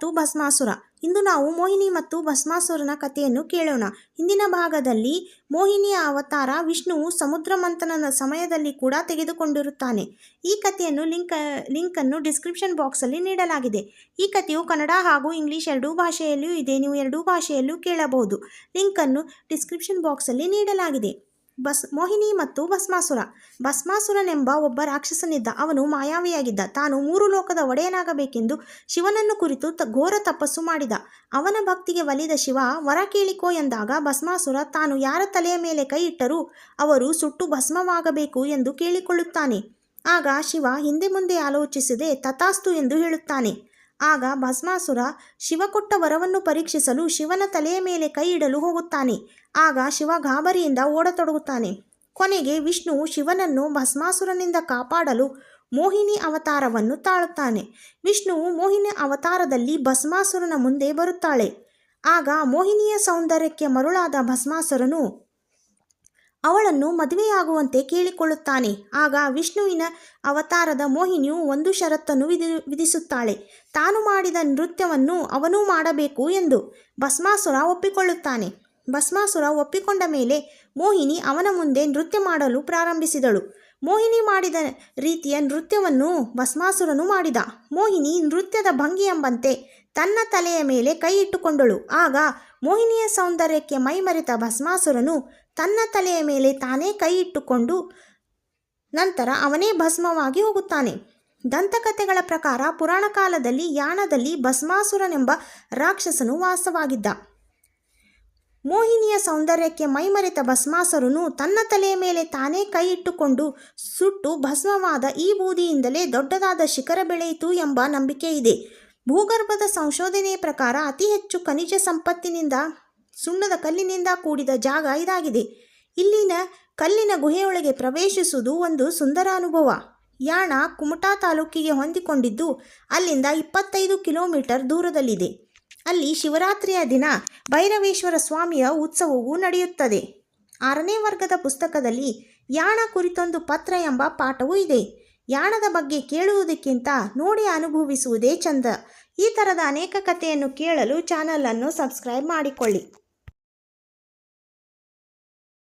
ಮತ್ತು ಭಸ್ಮಾಸುರ. ಇಂದು ನಾವು ಮೋಹಿನಿ ಮತ್ತು ಭಸ್ಮಾಸುರನ ಕಥೆಯನ್ನು ಕೇಳೋಣ. ಹಿಂದಿನ ಭಾಗದಲ್ಲಿ ಮೋಹಿನಿಯ ಅವತಾರ ವಿಷ್ಣುವು ಸಮುದ್ರ ಮಂಥನದ ಸಮಯದಲ್ಲಿ ಕೂಡ ತೆಗೆದುಕೊಂಡಿರುತ್ತಾನೆ. ಈ ಕಥೆಯನ್ನು ಲಿಂಕ್, ಲಿಂಕನ್ನು ಡಿಸ್ಕ್ರಿಪ್ಷನ್ ಬಾಕ್ಸಲ್ಲಿ ನೀಡಲಾಗಿದೆ. ಈ ಕಥೆಯು ಕನ್ನಡ ಹಾಗೂ ಇಂಗ್ಲಿಷ್ ಎರಡೂ ಭಾಷೆಯಲ್ಲಿಯೂ ಇದೆ. ನೀವು ಎರಡೂ ಭಾಷೆಯಲ್ಲೂ ಕೇಳಬಹುದು. ಲಿಂಕನ್ನು ಡಿಸ್ಕ್ರಿಪ್ಷನ್ ಬಾಕ್ಸಲ್ಲಿ ನೀಡಲಾಗಿದೆ. ಬಸ್ ಮೋಹಿನಿ ಮತ್ತು ಭಸ್ಮಾಸುರ. ಭಸ್ಮಾಸುರನೆಂಬ ಒಬ್ಬ ರಾಕ್ಷಸನಿದ್ದ ಅವನು ಮಾಯಾವಿಯಾಗಿದ್ದ. ತಾನು ಮೂರು ಲೋಕದ ಒಡೆಯನಾಗಬೇಕೆಂದು ಶಿವನನ್ನು ಕುರಿತು ತ ಘೋರ ತಪಸ್ಸು ಮಾಡಿದ. ಅವನ ಭಕ್ತಿಗೆ ಒಲಿದ ಶಿವ, ವರ ಕೇಳಿಕೋ ಎಂದಾಗ ಭಸ್ಮಾಸುರ ತಾನು ಯಾರ ತಲೆಯ ಮೇಲೆ ಕೈ ಇಟ್ಟರೂ ಅವರು ಸುಟ್ಟು ಭಸ್ಮವಾಗಬೇಕು ಎಂದು ಕೇಳಿಕೊಳ್ಳುತ್ತಾನೆ. ಆಗ ಶಿವ ಹಿಂದೆ ಮುಂದೆ ಆಲೋಚಿಸದೆ ತಥಾಸ್ತು ಎಂದು ಹೇಳುತ್ತಾನೆ. ಆಗ ಭಸ್ಮಾಸುರ ಶಿವ ಕೊಟ್ಟ ವರವನ್ನು ಪರೀಕ್ಷಿಸಲು ಶಿವನ ತಲೆಯ ಮೇಲೆ ಕೈ ಇಡಲು ಹೋಗುತ್ತಾನೆ. ಆಗ ಶಿವ ಗಾಬರಿಯಿಂದ ಓಡತೊಡಗುತ್ತಾನೆ. ಕೊನೆಗೆ ವಿಷ್ಣುವು ಶಿವನನ್ನು ಭಸ್ಮಾಸುರನಿಂದ ಕಾಪಾಡಲು ಮೋಹಿನಿ ಅವತಾರವನ್ನು ತಾಳುತ್ತಾನೆ. ವಿಷ್ಣುವು ಮೋಹಿನಿ ಅವತಾರದಲ್ಲಿ ಭಸ್ಮಾಸುರನ ಮುಂದೆ ಬರುತ್ತಾಳೆ. ಆಗ ಮೋಹಿನಿಯ ಸೌಂದರ್ಯಕ್ಕೆ ಮರುಳಾದ ಭಸ್ಮಾಸುರನು ಅವಳನ್ನು ಮದುವೆಯಾಗುವಂತೆ ಕೇಳಿಕೊಳ್ಳುತ್ತಾನೆ. ಆಗ ವಿಷ್ಣುವಿನ ಅವತಾರದ ಮೋಹಿನಿಯು ಒಂದು ಷರತ್ತನ್ನು ವಿಧಿ, ವಿಧಿಸುತ್ತಾಳೆ. ತಾನು ಮಾಡಿದ ನೃತ್ಯವನ್ನು ಅವನೂ ಮಾಡಬೇಕು ಎಂದು ಭಸ್ಮಾಸುರ ಒಪ್ಪಿಕೊಳ್ಳುತ್ತಾನೆ. ಭಸ್ಮಾಸುರ ಒಪ್ಪಿಕೊಂಡ ಮೇಲೆ ಮೋಹಿನಿ ಅವನ ಮುಂದೆ ನೃತ್ಯ ಮಾಡಲು ಪ್ರಾರಂಭಿಸಿದಳು. ಮೋಹಿನಿ ಮಾಡಿದ ರೀತಿಯ ನೃತ್ಯವನ್ನು ಭಸ್ಮಾಸುರನು ಮಾಡಿದ. ಮೋಹಿನಿ ನೃತ್ಯದ ಭಂಗಿ ಎಂಬಂತೆ ತನ್ನ ತಲೆಯ ಮೇಲೆ ಕೈ ಇಟ್ಟುಕೊಂಡಳು. ಆಗ ಮೋಹಿನಿಯ ಸೌಂದರ್ಯಕ್ಕೆ ಮೈಮರೆತ ಭಸ್ಮಾಸುರನು ತನ್ನ ತಲೆಯ ಮೇಲೆ ತಾನೇ ಕೈ ಇಟ್ಟುಕೊಂಡು ನಂತರ ಅವನೇ ಭಸ್ಮವಾಗಿ ಹೋಗುತ್ತಾನೆ. ದಂತಕಥೆಗಳ ಪ್ರಕಾರ ಪುರಾಣ ಕಾಲದಲ್ಲಿ ಯಾಣದಲ್ಲಿ ಭಸ್ಮಾಸುರನೆಂಬ ರಾಕ್ಷಸನು ವಾಸವಾಗಿದ್ದ. ಮೋಹಿನಿಯ ಸೌಂದರ್ಯಕ್ಕೆ ಮೈಮರೆತ ಭಸ್ಮಾಸುರನು ತನ್ನ ತಲೆಯ ಮೇಲೆ ತಾನೇ ಕೈ ಇಟ್ಟುಕೊಂಡು ಸುಟ್ಟು ಭಸ್ಮವಾದ ಈ ಬೂದಿಯಿಂದಲೇ ದೊಡ್ಡದಾದ ಶಿಖರ ಬೆಳೆಯಿತು ಎಂಬ ನಂಬಿಕೆ ಇದೆ ಭೂಗರ್ಭದ ಸಂಶೋಧನೆಯ ಪ್ರಕಾರ ಅತಿ ಹೆಚ್ಚು ಖನಿಜ ಸಂಪತ್ತಿನಿಂದ, ಸುಣ್ಣದ ಕಲ್ಲಿನಿಂದ ಕೂಡಿದ ಜಾಗ ಇದಾಗಿದೆ. ಇಲ್ಲಿನ ಕಲ್ಲಿನ ಗುಹೆಯೊಳಗೆ ಪ್ರವೇಶಿಸುವುದು ಒಂದು ಸುಂದರ ಅನುಭವ. ಯಾಣ ಕುಮಟಾ ತಾಲೂಕಿಗೆ ಹೊಂದಿಕೊಂಡಿದ್ದು, ಅಲ್ಲಿಂದ ಇಪ್ಪತ್ತೈದು ಕಿಲೋಮೀಟರ್ ದೂರದಲ್ಲಿದೆ. ಅಲ್ಲಿ ಶಿವರಾತ್ರಿಯ ದಿನ ಭೈರವೇಶ್ವರ ಸ್ವಾಮಿಯ ಉತ್ಸವವೂ ನಡೆಯುತ್ತದೆ. ಆರನೇ ವರ್ಗದ ಪುಸ್ತಕದಲ್ಲಿ ಯಾಣ ಕುರಿತೊಂದು ಪತ್ರ ಎಂಬ ಪಾಠವೂ ಇದೆ. ಯಾಣದ ಬಗ್ಗೆ ಕೇಳುವುದಕ್ಕಿಂತ ನೋಡಿ ಅನುಭವಿಸುವುದೇ ಚಂದ. ಈ ಥರದ ಅನೇಕ ಕಥೆಯನ್ನು ಕೇಳಲು ಚಾನಲನ್ನು ಸಬ್ಸ್ಕ್ರೈಬ್ ಮಾಡಿಕೊಳ್ಳಿ.